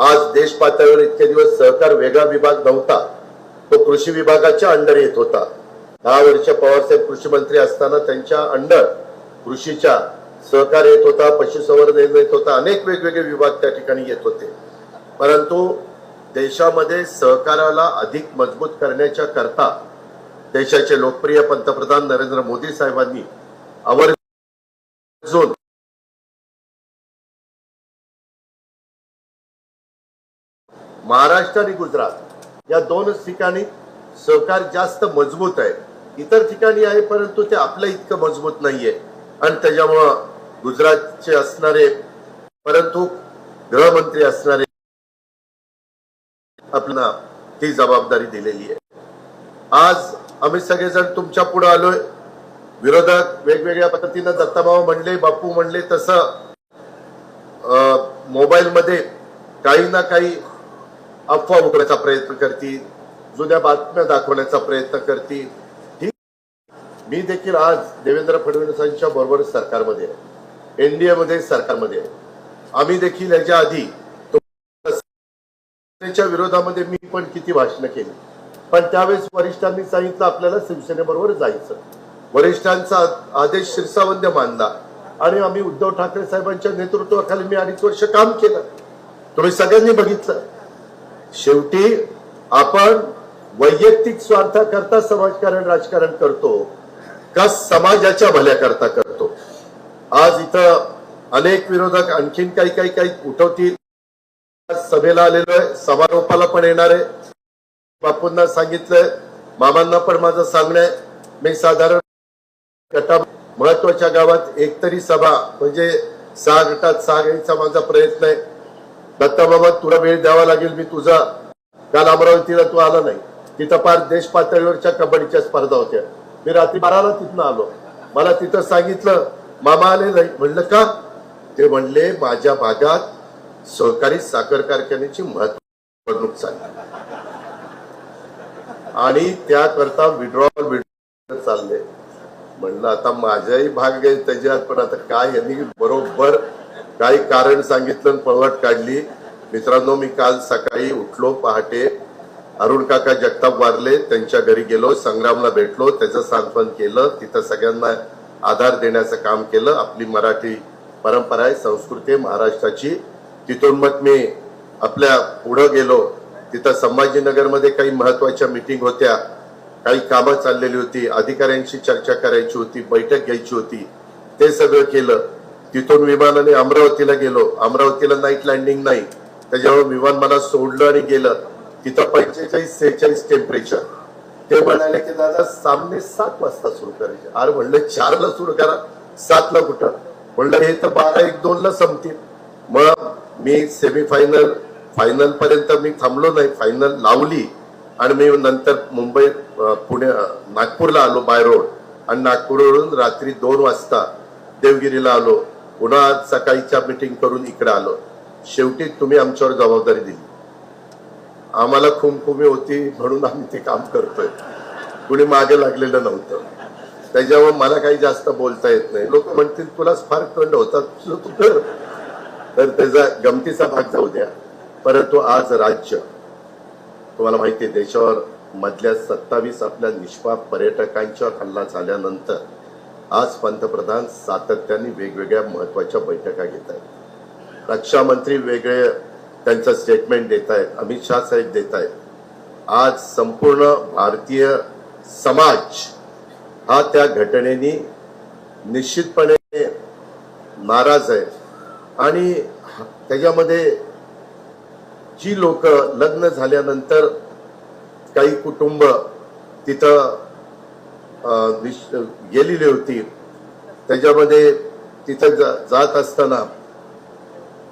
आज देश पातळीवर इतके दिवस सहकार वेगळा विभाग नव्हता. तो कृषी विभागाच्या अंडर येत होता. दहा वर्ष पवारसाहेब कृषी मंत्री असताना त्यांच्या अंडर कृषीच्या सहकार येत होता पशुसंवर्धन येत होता. अनेक वेगवेगळे विभाग त्या ठिकाणी येत होते. परंतु देशामध्ये सहकाराला अधिक मजबूत करण्याच्या करता देशाचे लोकप्रिय पंतप्रधान नरेंद्र मोदी साहेबांनी आवर्जून महाराष्ट्र आणि गुजरात या दोनच ठिकाणी सहकार जास्त मजबूत आहे. इतर ठिकाणी आहे परंतु ते आपल्या इतकं मजबूत नाहीये. आणि त्याच्यामुळं गुजरातचे असणारे परंतु गृहमंत्री असणारे आपल्याला ती जबाबदारी दिलेली आहे. आज आम्ही सगळेजण तुमच्यापुढे आलोय. विरोधक वेगवेगळ्या पद्धतीनं दत्ताभाऊ म्हणले बापू म्हणले तसं मोबाईलमध्ये काही ना काही अफवा उकरायचा प्रयत्न करतील जुन्या बातम्या दाखवण्याचा प्रयत्न करतील. ठीक. मी देखील आज देवेंद्र फडणवीसांच्या बरोबर सरकारमध्ये आहे. एनडीए मध्ये सरकारमध्ये आहे. आम्ही देखील याच्या आधी त्याच्या विरोधामध्ये मी पण किती भाषणं केली. पण त्यावेळेस वरिष्ठांनी सांगितलं आपल्याला शिवसेनेबरोबर जायचं. वरिष्ठांचा आदेश शिरसावंद्य मानला. आणि आम्ही उद्धव ठाकरे साहेबांच्या नेतृत्वाखाली मी अडीच वर्ष काम केलं. तुम्ही सगळ्यांनी बघितलं. शेवटी आपण वैयक्तिक स्वार्थाकरता समाजकारण राजकारण करतो का समाजाच्या भल्याकरता करतो? आज इथं अनेक विरोधक आणखीन काही काही काही उठवतील. सभेला आलेलो आहे समारोपाला पण येणार आहे. बापूंना सांगितलंय मामांना पण माझं सांगणं आहे. मी साधारण गटा महत्त्वाच्या गावात एकतरी सभा म्हणजे सहा गटात सहा घ्यायचा माझा प्रयत्न आहे. दत्ता बाबा तुला वेळ द्यावा लागेल मी तुझा काल अमरावतीला तू आला नाही. तिथं पार देश पातळीवरच्या कबड्डीच्या स्पर्धा होत्या. मी रात्री बाराला तिथनं आलो. मला तिथं सांगितलं मामा आले नाही. म्हणलं का? ते म्हणले माझ्या भागात सहकारी साखर कारखान्याची महत्त्वपूर्ण चालली आणि त्याकरता विड्रॉल विड्रॉल चालले. म्हणलं आता माझाही भाग आहे त्याच्यात पण आता काय यांनी बरोबर काही कारण सांगितलं आणि पळवाट काढली. मित्रांनो मी काल सकाळी उठलो पहाटे. अरुण काका जगताप वारले त्यांच्या घरी गेलो संग्रामला भेटलो त्याचं सांत्वन केलं तिथं सगळ्यांना आधार देण्याचं काम केलं. आपली मराठी परंपरा आहे संस्कृती आहे महाराष्ट्राची. तिथून मग मी आपल्या पुढं गेलो. तिथं संभाजीनगरमध्ये काही महत्त्वाच्या मिटिंग होत्या. काही कामं चाललेली होती. अधिकाऱ्यांशी चर्चा करायची होती बैठक घ्यायची होती. ते सगळं केलं. तिथून विमानाने अमरावतीला गेलो. अमरावतीला नाईट लँडिंग नाही. त्याच्यामुळे विमान मला सोडलं आणि गेलं. तिथं पंचेचाळीस सेहेचाळीस टेम्परेचर ते म्हणाले की दादा सामने सात वाजता सुरू करायचे. अरे म्हणलं चारला सुरू करा. सातला कुठं? म्हणलं हे तर बारा एक दोन ला संपतील. मग मी सेमीफायनल फायनल पर्यंत मी थांबलो नाही. फायनल लावली. आणि मी नंतर मुंबई पुणे नागपूरला आलो बाय रोड आणि नागपूरवरून रात्री दोन वाजता देवगिरीला आलो. पुन्हा आज सकाळीच्या मिटिंग करून इकडे आलो. शेवटी तुम्ही आमच्यावर जबाबदारी दिली. आम्हाला खुमखुमी होती म्हणून आम्ही ते काम करतोय. कुणी मागे लागलेलं नव्हतं. त्याच्यावर मला काही जास्त बोलता येत नाही. लोक म्हणतील तुलाच फार कंड होतात तू कर. तर त्याचा गमतीचा भाग जाऊ द्या. परंतु आज राज्य तुम्हाला माहिती आहे देशावर मधल्या सत्तावीस आपल्या निष्पाप पर्यटकांच्या हल्ला झाल्यानंतर आज पंतप्रधान सातत्याने वेगवेगळ्या महत्त्वाच्या बैठका घेत आहेत. रक्षामंत्री वेगळे त्यांचं स्टेटमेंट देत आहेत अमित शाह साहेब देत आहेत. आज संपूर्ण भारतीय समाज हा त्या घटनेनी निश्चितपणे नाराज आहे. आणि त्याच्यामध्ये जी लोक लग्न झाल्यानंतर काही कुटुंब तिथं गेलेली होती. त्याच्यामध्ये तिथं जा- जात असताना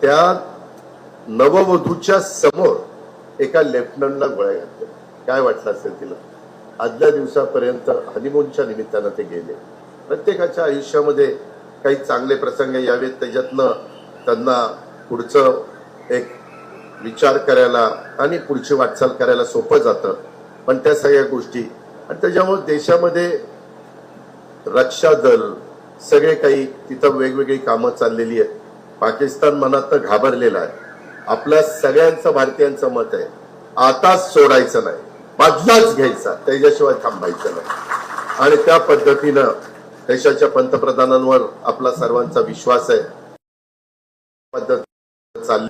त्या नववधूच्या समोर एका लेफ्टनंटला गोळ्या घातल्या. काय वाटलं असेल तिला? आदल्या दिवसापर्यंत हनीमूनच्या निमित्तानं ते गेले. प्रत्येकाच्या आयुष्यामध्ये काही चांगले प्रसंग यावेत. त्याच्यातनं त्यांना पुढचं एक विचार करायला आणि पुढची वाटचाल करायला सोपं जातं. पण त्या सगळ्या गोष्टी आणि त्याच्यामुळे देशामध्ये रक्षा दल सगळे काही तिथं वेगवेगळी कामं चाललेली आहेत. पाकिस्तान मनात घाबरलेला आहे. आपल्या सगळ्यांचं भारतीयांचं मत आहे. आताच सोडायचं नाही. बदलाच घ्यायचा. त्याच्याशिवाय थांबायचं नाही. आणि त्या पद्धतीनं देशाच्या पंतप्रधानांवर आपला सर्वांचा विश्वास आहे. पद्धत चालली.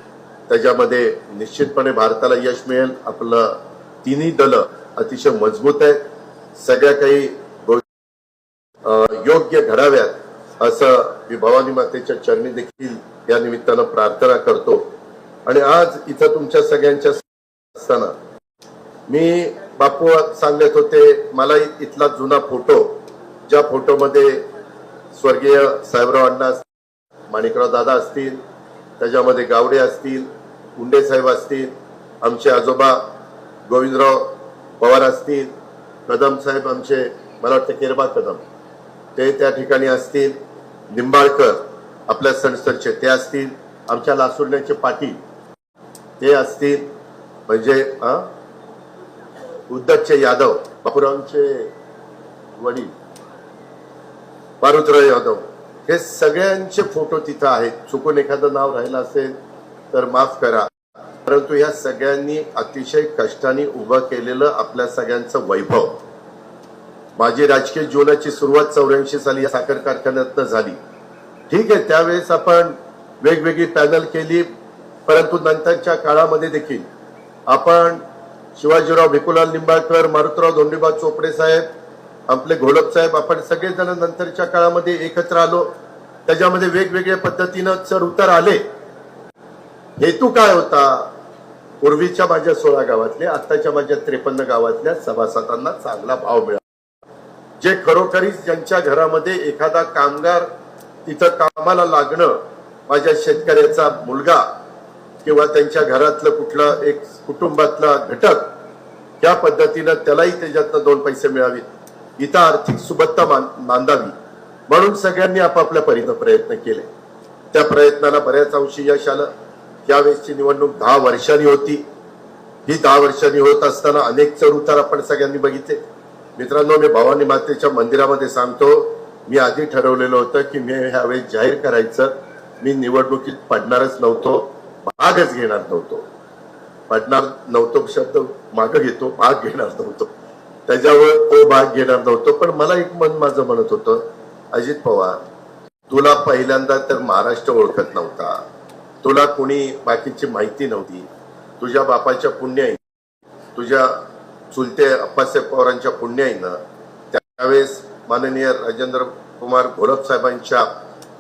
त्याच्यामध्ये निश्चितपणे भारताला यश मिळेल. आपलं तिन्ही दल अतिशय मजबूत आहेत. सगळ्या काही गो- योग्य घडाव्यात असं मी भवानी मातेच्या चरणी देखील या निमित्तानं प्रार्थना करतो. आणि आज इथं तुमच्या सगळ्यांच्या असताना मी बापू सांगत होते मला इथला जुना फोटो ज्या फोटोमध्ये स्वर्गीय साहेबराव अण्णा माणिकराव दादा असतील त्याच्यामध्ये गावडे असतील उंडे साहेब असतील आमचे आजोबा गोविंदराव पवार असतील कदम साहेब आमचे मला वाटतं केरबा कदम ते त्या ठिकाणी असतील. निंबाळकर आपल्या संस्थांचे ते असतील. आमच्या लासुरण्याचे पाटील ते असतील. म्हणजे उद्धवचे यादव बापूरावांचे वडील मारुतराव यादव हे सगळ्यांचे फोटो तिथं आहेत. चुकून एखादं नाव राहिलं असेल तर माफ करा. परंतु या सगळ्यांनी अतिशय कष्टाने उभं केलेलं आपल्या सगळ्यांचं वैभव. माझी राजकीय जीवनाची सुरुवात चौऱ्याऐंशी साली या साखर कारखान्यातनं झाली. ठीक आहे त्यावेळेस आपण वेगवेगळी पॅनल केली परंतु नंतरच्या काळामध्ये देखील आपण शिवाजीराव भिकुलाल निंबाळकर मारुतराव धोंडीबा चोपडे साहेब आपले घोलप साहेब आपण सगळेजण नंतरच्या काळामध्ये एकत्र आलो. त्याच्यामध्ये वेगवेगळ्या पद्धतीनं चढ उतार आले. हेतू काय होता? पूर्वीच्या माझ्या सोळा गावातले आत्ताच्या माझ्या त्रेपन्न गावातल्या सभासदांना चांगला भाव मिळाला. जे खरोखरीच ज्यांच्या घरामध्ये एखादा कामगार तिथं कामाला लागणं माझ्या शेतकऱ्याचा मुलगा किंवा त्यांच्या घरातलं कुठलं एक कुटुंबातला घटक या पद्धतीनं त्यालाही त्याच्यातनं दोन पैसे मिळावेत. इथं आर्थिक सुबत्ता नांदावी म्हणून सगळ्यांनी आपापल्या परीनं प्रयत्न केले. त्या प्रयत्नाला बऱ्याच अंशी यश आलं. यावेळेसची निवडणूक दहा वर्षांनी होती. ही दहा वर्षांनी होत असताना अनेक चढ उतार आपण सगळ्यांनी बघितले. मित्रांनो मी भवानी मातेच्या मंदिरामध्ये सांगतो मी आधी ठरवलेलं होतं की मी ह्यावेळेस जाहीर करायचं. मी निवडणुकीत पडणारच नव्हतो भागच घेणार नव्हतो. पडणार नव्हतो शब्द मागं घेतो भाग घेणार नव्हतो. त्याच्यावर तो भाग घेणार नव्हतो. पण मला एक मन माझं म्हणत होतं अजित पवार तुला पहिल्यांदा तर महाराष्ट्र ओळखत नव्हता. तुला कुणी बाकीची माहिती नव्हती. तुझ्या बापाच्या पुण्याई तुझ्या चुलते अप्पासाहेब पवारांच्या पुण्याईनं त्यावेळेस माननीय राजेंद्र कुमार घोलप साहेबांच्या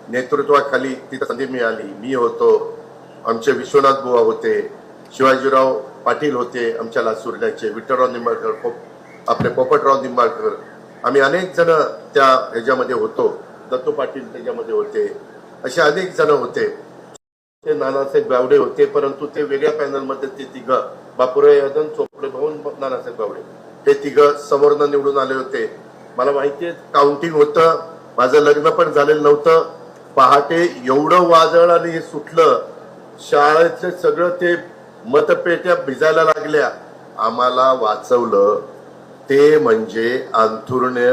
नेतृत्वाखाली ती संधी मिळाली. मी होतो आमचे विश्वनाथ बुवा होते शिवाजीराव पाटील होते आमच्या लासुर्ण्याचे विठ्ठलराव निंबाळकर पोप- आपले पोपटराव निंबाळकर. आम्ही अनेक जण त्या ह्याच्यामध्ये होतो दत्तू पाटील त्याच्यामध्ये होते. असे अनेक जण होते. ते नानासाहेब गावडे होते परंतु ते वेगळ्या पॅनलमध्ये ते तिघ बापुरे यादव चोपडे भाऊन नानासाहेब गावडे. हे तिघ समोरनं निवडून आले होते. मला माहितीये काउंटिंग होतं माझं लग्न पण झालेलं नव्हतं. पहाटे एवढं वादळ आणि हे सुटलं शाळेचं सगळं ते मतपेट्या भिजायला लागल्या. आम्हाला वाचवलं ते म्हणजे अंथुरणे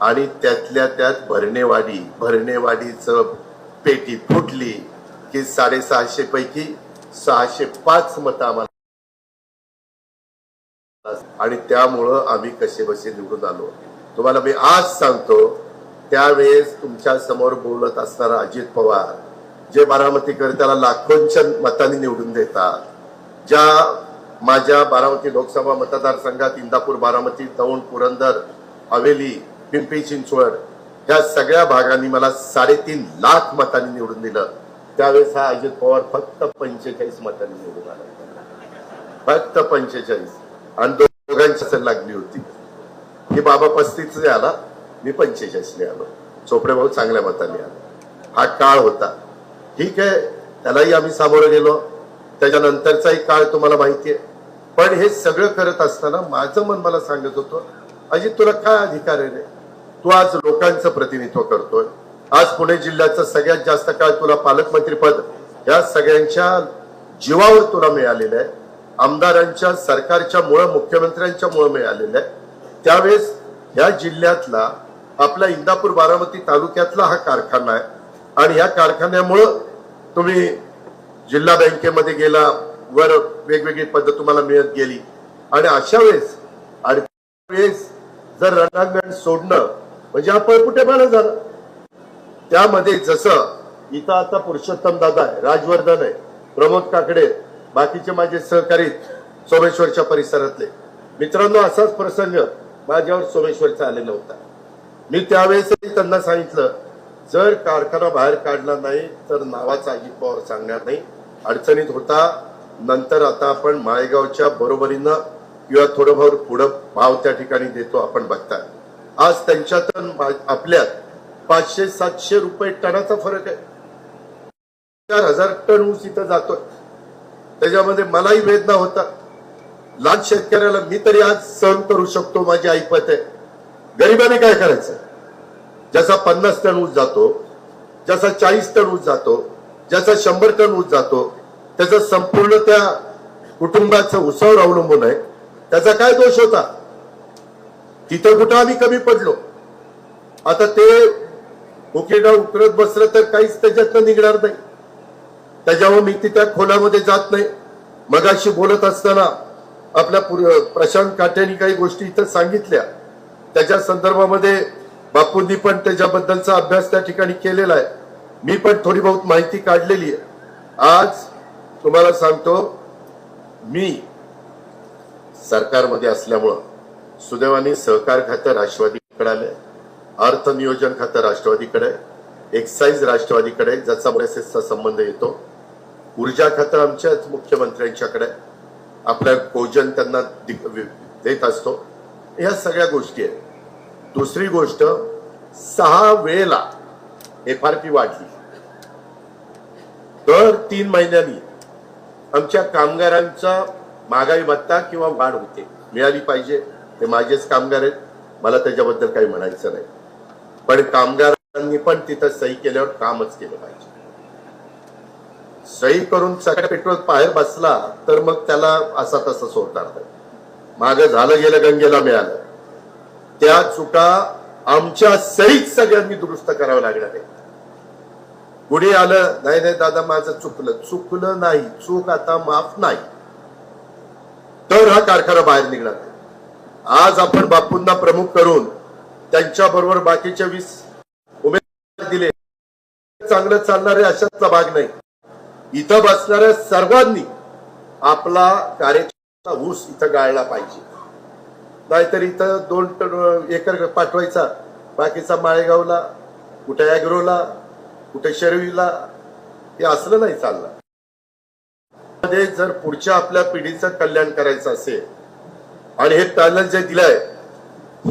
आणि त्यातल्या त्यात भरणेवाडी. भरणेवाडीचं पेटी फुटली. की साडेसहाशे पैकी सहाशे पाच मतं आम्हाला आणि त्यामुळं आम्ही कसे बसे निवडून आलो. तुम्हाला मी आज सांगतो त्यावेळेस तुमच्यासमोर बोलत असणारा अजित पवार जे बारामतीकर त्याला लाखोंच्या मतांनी निवडून देतात ज्या माझ्या बारामती लोकसभा मतदारसंघात इंदापूर बारामती दौंड पुरंदर हवेली पिंपरी चिंचवड या सगळ्या भागांनी मला साडेतीन लाख मतांनी निवडून दिलं. त्यावेळेस हा अजित पवार फक्त पंचेचाळीस मतांनी निवडून आला फक्त पंचेचाळीस. आणि दोघांची असेल लागली होती. की बाबा पस्तीस आला मी पंचेचाळीसने आलो. चोपडे भाऊ चांगल्या मताने आलो. हा काळ होता. ठीक आहे त्यालाही आम्ही सामोरं गेलो. त्याच्यानंतरचाही काळ तुम्हाला माहिती आहे. पण हे सगळं करत असताना माझं मन मला सांगत होतं अजित तुला काय अधिकार आहे रे? तू आज लोकांचं प्रतिनिधित्व करतोय. आज पुणे जिल्ह्याचं सगळ्यात जास्त काळ तुला पालकमंत्रीपद या सगळ्यांच्या जीवावर तुला मिळालेलं आहे. आमदारांच्या सरकारच्या मुळे मुख्यमंत्र्यांच्या मुळे मिळालेलं आहे. त्यावेळेस या जिल्ह्यातला आपला इंदापूर बारामती तालुक्यातला हा कारखाना आहे. आणि या कारखान्यामुळं तुम्ही जिल्हा बँकेमध्ये गेला वर वेगवेगळी पद्धत तुम्हाला मिळत गेली. आणि अशा वेळेस आणि वेळेस जर रणांगण सोडणं म्हणजे हा पळपुटेपणा झाला त्यामध्ये जसं इथं आता पुरुषोत्तम दादा आहे राजवर्धन आहे प्रमोद काकडे बाकीचे माझे सहकारी सोमेश्वरच्या परिसरातले. मित्रांनो असाच प्रसंग माझ्यावर सोमेश्वरचा आलेला होता. मी त्यावेळेसही त्यांना सांगितलं जर कारखाना बाहेर काढला नाही तर नावाचा अजित पवार सांगणार नाही. अडचणीत होता. नंतर आता आपण माळेगावच्या बरोबरीनं किंवा थोडंफार पुढं भाव त्या ठिकाणी देतो आपण बघताय आज त्यांच्यातून मा- आपल्यात पाचशे सातशे रुपये टनाचा फरक आहे. चार हजार टन ऊस इथं जातोय. त्याच्यामध्ये मलाही वेदना होता. लहान शेतकऱ्याला मी तरी आज सहन करू शकतो माझी ऐपत आहे. गरिबाने काय करायचं? ज्याचा पन्नास टन ऊस जातो ज्याचा चाळीस टन ऊस जातो ज्याचा शंभर टन ऊस जातो त्याचा संपूर्ण त्या कुटुंबाचं उसावर अवलंबून आहे. त्याचा काय दोष होता? तिथं कुठं आम्ही कमी पडलो? आता ते उकिडा उकरत बसलं तर काहीच त्याच्यातनं निघणार नाही. त्याच्यावर मी तिथ्या खोलामध्ये जात नाही. मगाशी बोलत असताना आपल्या प्रशांत काट्यानी काही गोष्टी इथं सांगितल्या. त्याच्या संदर्भामध्ये बापूंनी पण त्याच्याबद्दलचा अभ्यास त्या ठिकाणी केलेला आहे. मी पण थोडी बहुत माहिती काढलेली आहे. आज तुम्हाला सांगतो मी सरकारमध्ये असल्यामुळं सुदैवाने सहकार खातं राष्ट्रवादीकडे आलंय अर्थ नियोजन खातं राष्ट्रवादीकडे आहे. एक्साईज राष्ट्रवादीकडे आहे, ज्याचा बरेचसा संबंध येतो. ऊर्जा खातं आमच्याच मुख्यमंत्र्यांच्याकडे आपल्या भोजन त्यांना देत असतो. ह्या सगळ्या गोष्टी आहेत. दुसरी गोष्ट सहा वेळेला एफ आर पी वाढली. दर तीन महिन्यांनी आमच्या कामगारांचा महागाई भत्ता किंवा वाढ होते. मिळाली पाहिजे. ते माझेच कामगार आहेत. मला त्याच्याबद्दल काही म्हणायचं नाही. पण कामगारांनी पण तिथं सही केल्यावर कामच केलं पाहिजे. सही करून सगळ्या पेट्रोल बाहेर बसला तर मग त्याला असा तसा सोडणार नाही माग झालं गेलं गंगेला मिळालं. त्या चुका आमच्या सहीत सगळ्यांनी दुरुस्त करावं लागणार आहे. पुढे आलं नाही नाही दादा माझं चुकलं. चुकलं नाही. चूक आता माफ नाही. तर हा कारखाना बाहेर निघणार नाही. आज आपण बापूंना प्रमुख करून त्यांच्या बरोबर बाकीचे वीस उमेदवार दिले. चांगलं चालणारे अशातला भाग नाही. इथं बसणाऱ्या सर्वांनी आपला कार्यक्षमता ऊस इथं गाळला पाहिजे. नाहीतर इथं दोन टन एकर पाठवायचा. बाकीचा माळेगावला कुठे अॅग्रोला कुठे शर्वीला हे असलं नाही चाललं मध्ये जर पुढच्या आपल्या पिढीचं कल्याण करायचं असेल आणि हे पॅनल जे दिलंय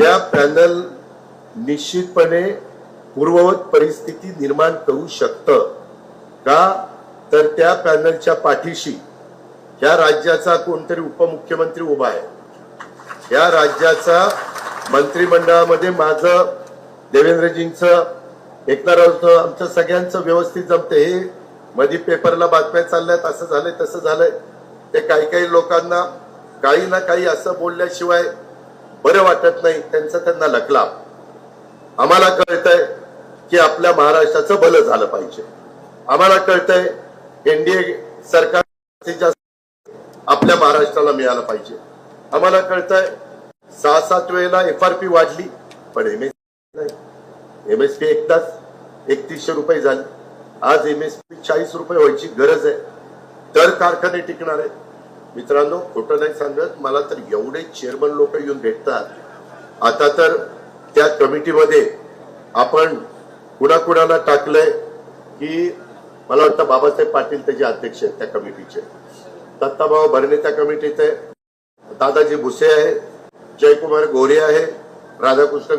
या पॅनल निश्चितपणे पूर्ववत परिस्थिती निर्माण करू शकतं का? तर त्या पॅनलच्या पाठीशी या राज्याचा कोणतरी उपमुख्यमंत्री उभा आहे. या राज्याचा मंत्रिमंडळामध्ये माझं देवेंद्रजींचं एकनारावचं आमचं सगळ्यांचं व्यवस्थित जमतं हे मधी पेपरला बातम्या चालल्यात असं झालंय तसं झालंय. ते काही काही लोकांना काही ना काही असं बोलल्याशिवाय बरं वाटत नाही. त्यांचं त्यांना लकलाव आम्हाला कळतंय की आपल्या महाराष्ट्राचं भलं झालं पाहिजे. आम्हाला कळतंय एनडीए सरकार जास्त आपल्या महाराष्ट्राला मिळालं पाहिजे. आम्हाला कळतंय सहा सात वेळेला एफ आर पी वाढली पण एम नाही. एम एस पी एकदाच एकतीसशे रुपये झाले. आज एम एस पी चाळीस रुपये व्हायची गरज आहे. तर कारखाने टिकणार आहेत. मित्रांनो खोटं नाही सांगत मला तर एवढे चेअरमन लोक येऊन भेटतात. आता तर त्या कमिटीमध्ये आपण कुणाकुणाला टाकलंय की मला वाटतं बाबासाहेब पाटील त्याचे अध्यक्ष आहेत त्या कमिटीचे. दत्ताभाऊ भरणे त्या कमिटीत आहे दादाजी भुसे आहे जयकुमार गोरे आहे राधाकृष्ण